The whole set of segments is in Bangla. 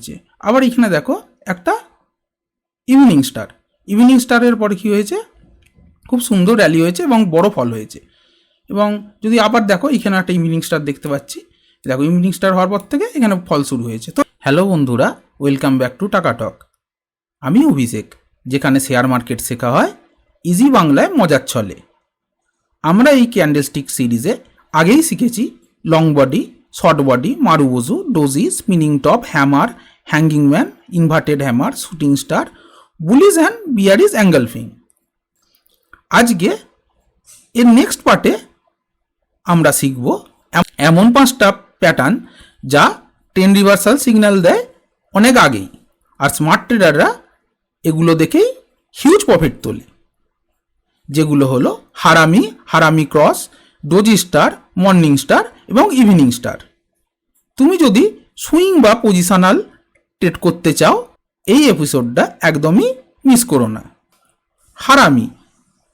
হয়েছে। আবার এখানে দেখো, একটা ইভিনিং স্টার ইভিনিং স্টারের পরে কি হয়েছে? খুব সুন্দর র্যালি হয়েছে এবং বড় ফল হয়েছে। এবং যদি আবার দেখো, এখানে একটা ইভিনিং স্টার দেখতে পাচ্ছি। দেখো ইভিনিং স্টার হওয়ার পর থেকে এখানে ফল শুরু হয়েছে। তো হ্যালো বন্ধুরা ওয়েলকাম ব্যাক টু টাকা টক আমি অভিষেক, যেখানে শেয়ার মার্কেট শেখা হয় ইজি বাংলায় মজার ছলে। আমরা এই ক্যান্ডেলস্টিক সিরিজে আগেই শিখেছি long body short body marubozu doji spinning top hammer hanging man inverted hammer shooting star bullish and bearish engulfing আজকে এর নেক্সট পার্টে আমরা শিখব এমন পাঁচটা প্যাটার্ন যা টেন রিভার্সাল সিগন্যাল দেয় অনেক আগেই। আর স্মার্ট ট্রেডাররা এগুলো দেখেই হিউজ প্রফিট তোলে। যেগুলো হলো harami harami cross doji star morning star এবং ইভিনিং স্টার তুমি যদি সুইং বা পজিশনাল ট্রেড করতে চাও, এই এপিসোডটা একদমই মিস করো না। হারামি,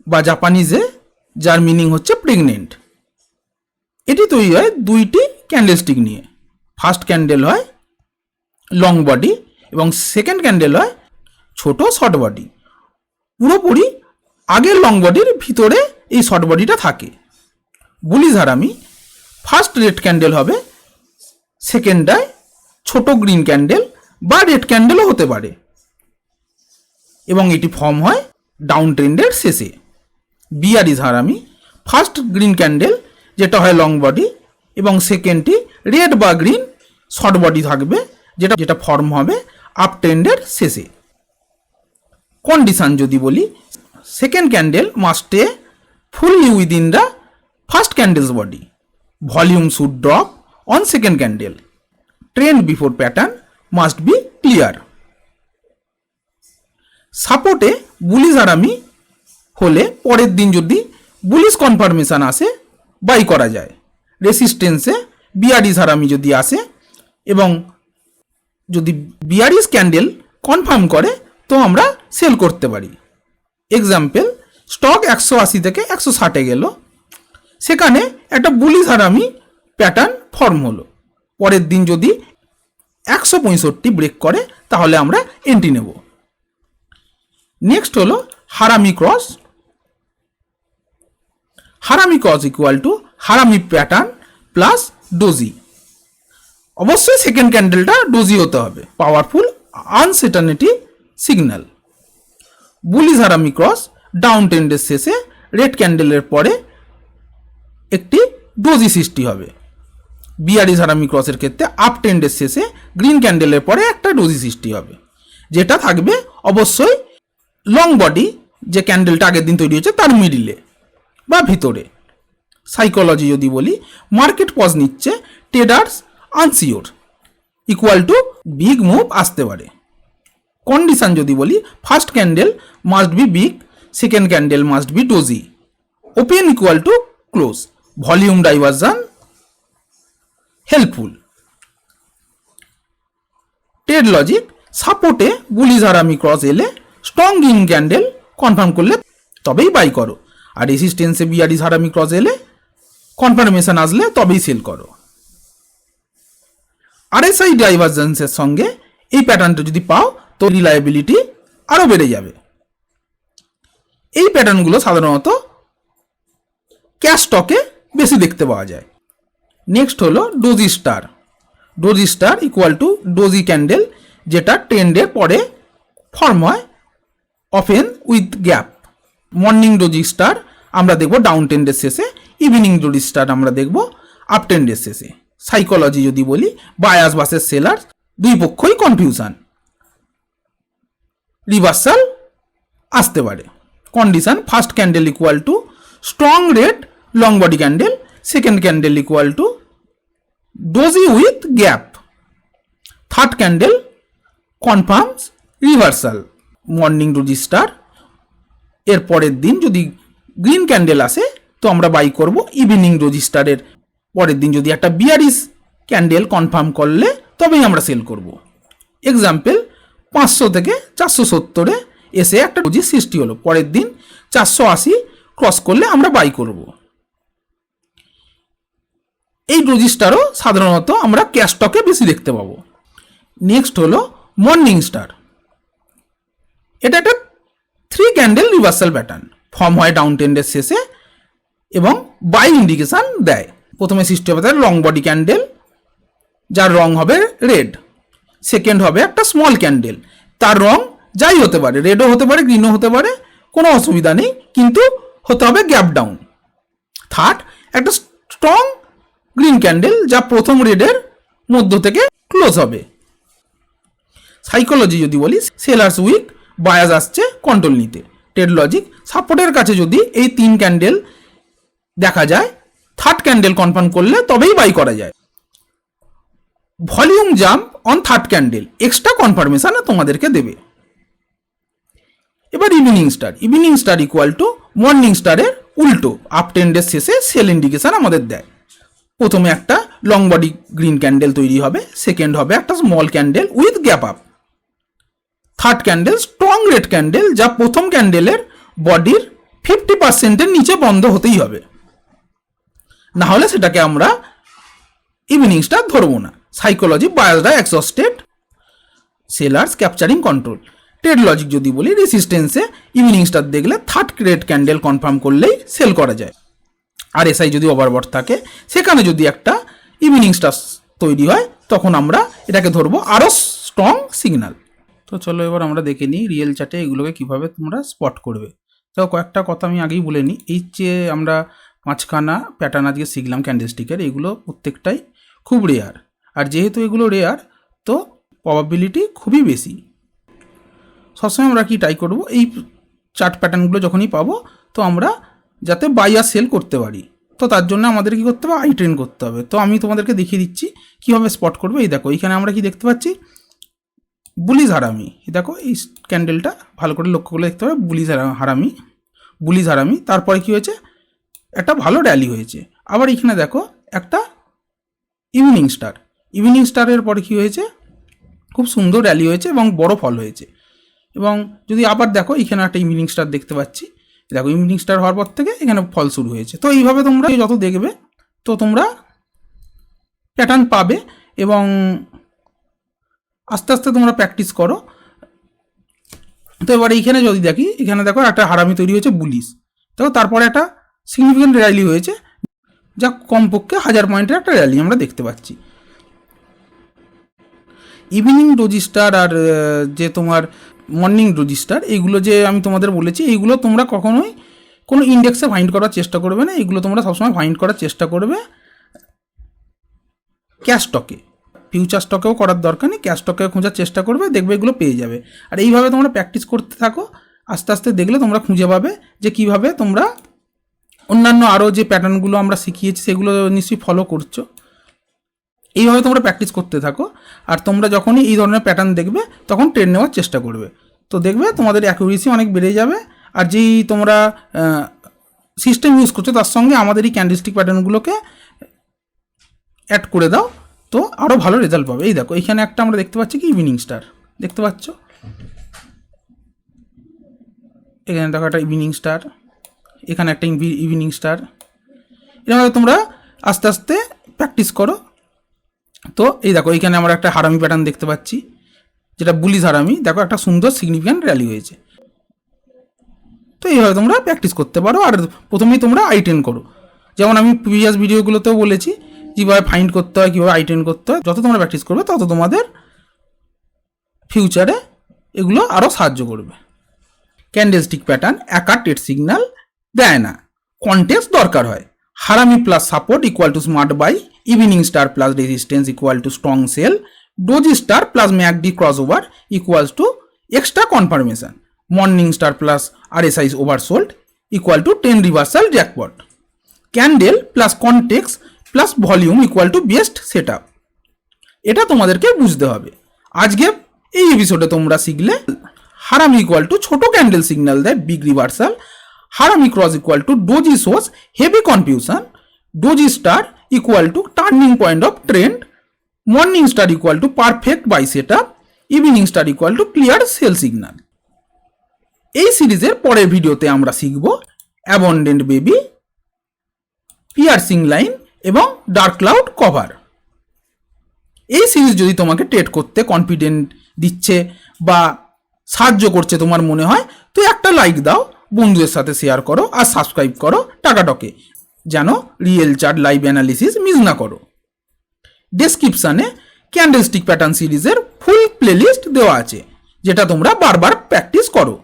বা জাপানিজে যার মিনিং হচ্ছে প্রেগনেন্ট এটি তৈরি হয় দুইটি ক্যান্ডেলস্টিক নিয়ে। ফার্স্ট ক্যান্ডেল হয় লং বডি এবং সেকেন্ড ক্যান্ডেল হয় ছোট শর্ট বডি পুরোপুরি আগের লং বডির ভিতরে এই শর্ট বডিটা থাকে। Bullish harami first red candle হবে সেকেন্ডটায় ছোট গ্রিন ক্যান্ডেল বা রেড ক্যান্ডেলও হতে পারে। এবং এটি ফর্ম হয় ডাউন ট্রেন্ডের শেষে। Bear bearish harami first green candle যেটা হয় লং বডি এবং সেকেন্ডটি রেড বা গ্রিন শর্ট বডি থাকবে, যেটা যেটা ফর্ম হবে আপ ট্রেন্ডের শেষে। কন্ডিশন যদি বলি second candle must fully within the first candle's body volume should drop on second candle trend before pattern must be clear সাপোর্টে বুলিশ আরামি হলে পরের দিন যদি বুলিশ কনফার্মেশন আসে বাই করা যায়। রেসিস্টেন্সে বিয়ারিস হারামি যদি আসে এবং যদি বিয়ারিস ক্যান্ডেল কনফার্ম করে, তো আমরা সেল করতে পারি। এক্সাম্পল স্টক একশো আশি থেকে একশো ষাটে গেল। সেখানে একটা বুলিশ হারামি প্যাটার্ন ফর্ম হলো। পরের দিন যদি একশো পঁয়ষট্টি ব্রেক করে, তাহলে আমরা এন্ট্রি নেব। নেক্সট হলো harami cross harami cross equal to harami pattern plus doji অবশ্যই সেকেন্ড ক্যান্ডেলটা ডোজি হতে হবে। Powerful uncertainty signal bullish harami cross down ট্রেন্ডের শেষে রেড ক্যান্ডেলের পরে একটি ডোজি সৃষ্টি হবে। বিয়ারিস হারামি ক্রসের ক্ষেত্রে আপ ট্রেন্ডের শেষে গ্রিন ক্যান্ডেলের পরে একটা ডোজি সৃষ্টি হবে। যেটা থাকবে অবশ্যই লং বডি যে ক্যান্ডেলটা আগের দিন তৈরি হয়েছে তার মিডিলে বা ভিতরে। সাইকোলজি যদি বলি মার্কেট পজ নিচ্ছে traders unsure equal to big move আসতে পারে। কন্ডিশন যদি বলি first candle must be big second candle must be doji open equal to close volume diversion helpful trade logic সাপোর্টে বুলিশ হারামি ক্রস এলে স্ট্রং গ্রিন ক্যান্ডেল কনফার্ম করলে তবেই বাই করো। আর রেসিস্টেন্সে বিয়ারিস হারামি ক্রস এলে কনফার্মেশন আসলে তবেই সেল করো। আরএসআই ডাইভারজেন্সের সঙ্গে এই প্যাটার্নটা যদি পাও, তো রিলায়েবিলিটি আরও বেড়ে যাবে। এই প্যাটার্নগুলো সাধারণত ক্যাশ স্টকে বেশি দেখতে পাওয়া যায়। নেক্সট হলো doji star doji star equal to doji candle যেটা ট্রেন্ডের পরে ফর্ম হয় often with gap morning doji star আমরা দেখব ডাউন ট্রেন্ডের শেষে ইভিনিং ডোজি স্টার আমরা দেখব আপ ট্রেন্ডের শেষে। সাইকোলজি যদি বলি বায়াস বাসের সেলার দুই পক্ষই কনফিউশন রিভার্সাল আসতে পারে। Condition first candle equal to strong red long body candle second candle equal to doji with gap third candle confirms reversal morning register এর পরের দিন যদি গ্রিন ক্যান্ডেল আসে, তো আমরা বাই করব ইভিনিং রেজিস্টারের পরের দিন যদি একটা বিয়ারিস ক্যান্ডেল কনফার্ম করলে, তবেই আমরা সেল করব। এক্সাম্পল পাঁচশো থেকে চারশো সত্তরে এসে একটা রোজি সৃষ্টি হলো। পরের দিন চারশো আশি ক্রস করলে আমরা বাই করব। এই রেজিস্টারও সাধারণত আমরা ক্যাশ স্টকে বেশি দেখতে পাবো। নেক্সট হলো মর্নিং স্টার এটা একটা three candle reversal pattern form হয় ডাউন টেন্ডের শেষে এবং বাই ইন্ডিকেশন দেয়। প্রথমে সৃষ্টি হবে তার লং বডি ক্যান্ডেল যার রং হবে রেড সেকেন্ড হবে একটা স্মল ক্যান্ডেল তার রং যাই হতে পারে রেডও হতে পারে গ্রিনও হতে পারে, কোনো অসুবিধা নেই, কিন্তু হতে হবে গ্যাপ ডাউন থার্ড একটা স্ট্রং গ্রিন ক্যান্ডেল, যা প্রথম রেডের মধ্য থেকে ক্লোজ হবে। সাইকোলজি যদি বলি, সেলার্স উইক বায়াস আসছে কন্ট্রোল নিতে। টেড লজিক, সাপোর্টের কাছে যদি এই তিন ক্যান্ডেল দেখা যায়, থার্ড ক্যান্ডেল কনফার্ম করলে তবেই বাই করা যায়। Volume jump on third candle, extra confirmation তোমাদেরকে দেবে। এবার evening star evening star equal to morning স্টারের উল্টো আপ টেন্ডের শেষে সেল ইন্ডিকেশন আমাদের দেয়। প্রথমে একটা লং বডি গ্রিন ক্যান্ডেল তৈরি হবে সেকেন্ড হবে একটা small candle with gap up third candle strong red candle যা প্রথম ক্যান্ডেলের বডির ফিফটি পার্সেন্টের নিচে বন্ধ হতেই হবে। না হলে সেটাকে আমরা ইভিনিং স্টার ধরবো না। Psychology বায়োসডা exhausted sellers capturing control trade logic যদি বলি রেসিস্টেন্সে ইভিনিং স্টার দেখলে থার্ড গ্রেড ক্যান্ডেল কনফার্ম করলেই সেল করা যায়। আর এসআই যদি ওভারবট থাকে, সেখানে যদি একটা ইভিনিং স্টার তৈরি হয়, তখন আমরা এটাকে ধরবো আরও স্ট্রং সিগন্যাল তো চলো এবার আমরা দেখে নিই রিয়েল চার্টে এগুলোকে কীভাবে তোমরা স্পট করবে। তো কয়েকটা কথা আমি আগেই বলে নিই, এই যে আমরা পাঁচখানা প্যাটার্ন আজকে শিখলাম ক্যান্ডেলস্টিকের এগুলো প্রত্যেকটাই খুব রেয়ার আর যেহেতু এগুলো রেয়ার তো প্রবাবিলিটি খুবই বেশি। সবসময় আমরা কি ট্রাই করব, এই চার্ট প্যাটার্নগুলো যখনই পাবো, তো আমরা যাতে বাই আর সেল করতে পারি। তো তার জন্য আমাদের কি করতে হবে? আই ট্রেন করতে হবে। তো আমি তোমাদেরকে দেখিয়ে দিচ্ছি, কীভাবে স্পট করবে। এই দেখো, এখানে আমরা কি দেখতে পাচ্ছি? বুলিজ হারামি। দেখো, এই ক্যান্ডেলটা ভালো করে লক্ষ্য করলে দেখতে পাবে বুলিজ হারামি। বুলিজ হারামি। তারপরে কি হয়েছে? একটা ভালো র্যালি হয়েছে। আবার এখানে দেখো, একটা ইভিনিং স্টার ইভিনিং স্টারের পরে কি হয়েছে? খুব সুন্দর র্যালি হয়েছে এবং বড় ফল হয়েছে। এবং যদি আবার দেখো, এখানে একটা ইভিনিং স্টার দেখতে পাচ্ছি। দেখো ইভিনিং স্টার হওয়ার পর থেকে এখানে ফল শুরু হয়েছে। তো এইভাবে তোমরা যত দেখবে, তো তোমরা প্যাটার্ন পাবে এবং আস্তে আস্তে তোমরা প্র্যাকটিস করো। তো এবার এইখানে যদি দেখি, এখানে দেখো একটা হারামি তৈরি হয়েছে বুলিশ দেখো, তারপরে একটা সিগনিফিকেন্ট র্যালি হয়েছে। যা কমপক্ষে হাজার পয়েন্টের একটা র্যালি আমরা দেখতে পাচ্ছি। ইভিনিং রেজিস্টার আর যে তোমার মর্নিং রেজিস্টার, এইগুলো যে আমি তোমাদের বলেছি, এইগুলো তোমরা কখনোই কোনো ইন্ডেক্সে ফাইন্ড করার চেষ্টা করবে না এগুলো তোমরা সবসময় ফাইন্ড করার চেষ্টা করবে। ক্যাশ স্টকে ফিউচার স্টকেও করার দরকার নেই ক্যাশ স্টকেও খোঁজার চেষ্টা করবে, দেখবে এগুলো পেয়ে যাবে। আর এইভাবে তোমরা প্র্যাকটিস করতে থাকো, আস্তে আস্তে দেখলে তোমরা খুঁজে পাবে যে কীভাবে তোমরা অন্যান্য আরও যে প্যাটার্নগুলো আমরা শিখিয়েছি, সেগুলো নিশ্চয়ই ফলো করছ। এইভাবে তোমরা প্র্যাকটিস করতে থাকো। আর তোমরা যখনই এই ধরনের প্যাটার্ন দেখবে, তখন ট্রেন নেওয়ার চেষ্টা করবে। তো দেখবে তোমাদের অ্যাকুরেসি অনেক বেড়ে যাবে। আর যেই তোমরা সিস্টেম ইউজ করছ, তার সঙ্গে আমাদের এই ক্যান্ডেলস্টিক প্যাটার্নগুলোকে অ্যাড করে দাও। তো আরও ভালো রেজাল্ট পাবে। এই দেখো, এখানে একটা আমরা দেখতে পাচ্ছি কি? ইভিনিং স্টার দেখতে পাচ্ছ? এখানে দেখো একটা ইভিনিং স্টার এখানে একটা ইভিনিং স্টার এরকম তোমরা আস্তে আস্তে প্র্যাকটিস করো। তো এই দেখো এইখানে আমরা একটা হারামি প্যাটার্ন দেখতে পাচ্ছি, যেটা বুলিশ হারামি। দেখো, একটা সুন্দর সিগনিফিক্যান্ট র্যালি হয়েছে। তো এইভাবে তোমরা প্র্যাকটিস করতে পারো, আর প্রথমেই তোমরা আইটেন করো। যেমন আমি প্রিভিয়াস ভিডিওগুলোতেও বলেছি, কীভাবে ফাইন্ড করতে হয়, কীভাবে আইটেন করতে হয়, যত তোমরা প্র্যাকটিস করবে, তত তোমাদের ফিউচারে এগুলো আরও সাহায্য করবে। ক্যান্ডেলস্টিক প্যাটার্ন একা টেট সিগন্যাল দেয় না। কন্টেক্স দরকার হয়। Harami plus support equal to smart buy evening star plus resistance equal to strong sell doji star plus MACD crossover equals to extra confirmation morning star plus R S I oversold equal to ten reversal jackpot candle plus context plus volume equal to best set এটা তোমাদেরকে বুঝতে হবে। আজকে এই এপিসোডে তোমরা শিখলে হারাম ইকুয়াল টু ছোট ক্যান্ডেল সিগন্যাল দেয় big reversal cross equal to doji source heavy confusion doji star equal to turning point of trend morning star equal to perfect buy set up evening star equal to clear sell signal এই সিরিজের পরের ভিডিওতে আমরা শিখব অ্যাবন্ডেন্ট বেবি পিয়ার্সিং লাইন এবং ডার্ক ক্লাউড কভার এই সিরিজ যদি তোমাকে ট্রেড করতে কনফিডেন্ট দিচ্ছে বা সাহায্য করছে তোমার মনে হয়, তো একটা লাইক দাও। বন্ধুদের সাথে শেয়ার করো আর সাবস্ক্রাইব করো টাকাটকে। যেন real chart live analysis miss না করো। ডেসক্রিপশানে ক্যান্ডেলস্টিক প্যাটার্ন সিরিজের ফুল প্লেলিস্ট দেওয়া আছে, যেটা তোমরা বারবার প্র্যাকটিস করো।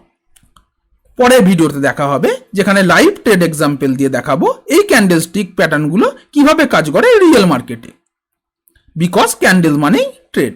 পরের ভিডিওতে দেখা হবে, যেখানে লাইভ ট্রেড এক্সাম্পল দিয়ে দেখাবো এই ক্যান্ডেলস্টিক প্যাটার্নগুলো কীভাবে কাজ করে রিয়েল মার্কেটে বিকজ ক্যান্ডেল মানেই ট্রেড